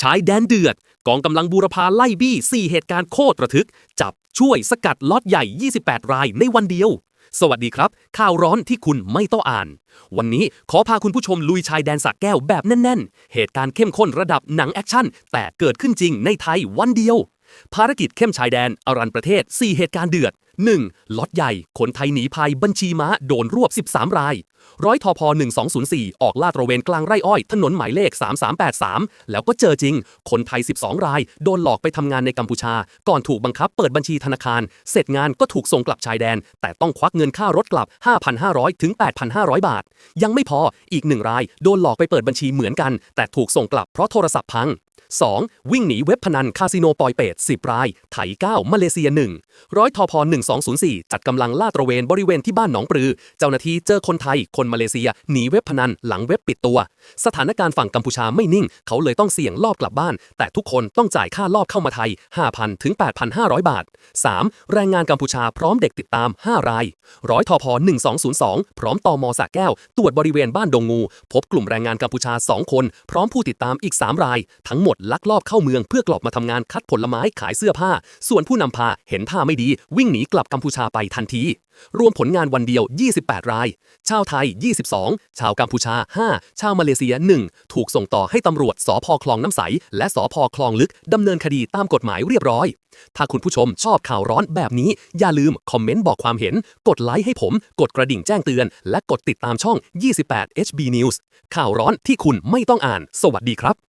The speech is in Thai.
ชายแดนเดือด กองกำลังบูรพาไล่บี้ 4 เหตุการณ์โคตรระทึก จับช่วยสกัดล็อตใหญ่ 28 รายในวันเดียว สวัสดีครับ ข่าวร้อนที่คุณไม่ต้องอ่าน วันนี้ขอพาคุณผู้ชมลุยชายแดนสักแก้วแบบแน่น ๆ เหตุการณ์เข้มข้นระดับหนังแอคชั่น แต่เกิดขึ้นจริงในไทยวันเดียว ภารกิจเข้มชายแดนอรันประเทศ 4 เหตุการณ์เดือด 1. ล็อตใหญ่ คนไทยหนีภัยบัญชีม้าโดนรวบ 13 ราย ร้อยทอพ1204 ออกลาดตระเวนกลางไร่อ้อย ถนนหมายเลข 3383 แล้วก็เจอจริง คนไทย 12 ราย โดนหลอกไปทำงานในกัมพูชา ก่อนถูกบังคับเปิดบัญชีธนาคาร เสร็จงานก็ถูกส่งกลับชายแดน แต่ต้องควักเงินค่ารถกลับ 5,500 ถึง 8,500 บาท ยังไม่พอ อีกหนึ่งราย โดนหลอกไปเปิดบัญชีเหมือนกัน แต่ถูกส่งกลับเพราะโทรศัพท์พัง 2. วิ่งหนีเว็บพนันคาสิโนปอยเปต10 รายไถ9มาเลเซีย 1 ร้อยทอพ1204 จัดกำลังลาดตระเวนบริเวณที่บ้านหนองปลือ เจ้าหน้าที่เจอคนไทย คนมาเลเซีย หนีเว็บพนัน หลังเว็บปิดตัว สถานการณ์ฝั่งกัมพูชาไม่นิ่ง เขาเลยต้องเสี่ยงลอบกลับบ้าน แต่ทุกคนต้องจ่ายค่าลอบเข้ามาไทย 5,000 ถึง 8,500 บาท 3. แรงงานกัมพูชาพร้อมเด็กติดตาม 5 ราย ร้อยทพ1202 พร้อมตอมสระแก้ว ตรวจบริเวณบ้านดงงู พบกลุ่มแรงงานกัมพูชา 2 คน พร้อมผู้ติดตามอีก 3 ราย ทั้งหมดลักลอบเข้าเมืองเพื่อกลับมาทำงานคัดผลไม้ขายเสื้อผ้า ส่วนผู้นำพาเห็นท่าไม่ดีวิ่งหนีกลับกัมพูชาไปทันที รวมผลงานวันเดียว 28 ราย ชาวไทย 22 ชาวกัมพูชา 5 ชาวมาเลเซีย 1 ถูกส่งต่อให้ตำรวจสพคลองน้ำใส และสพคลองลึกดำเนินคดีตามกฎหมายเรียบร้อย ถ้าคุณผู้ชมชอบข่าวร้อนแบบนี้ อย่าลืมคอมเมนต์บอกความเห็น กดไลค์ให้ผม กดกระดิ่งแจ้งเตือน และกดติดตามช่อง 28 HB News ข่าวร้อนที่คุณไม่ต้องอ่าน สวัสดีครับ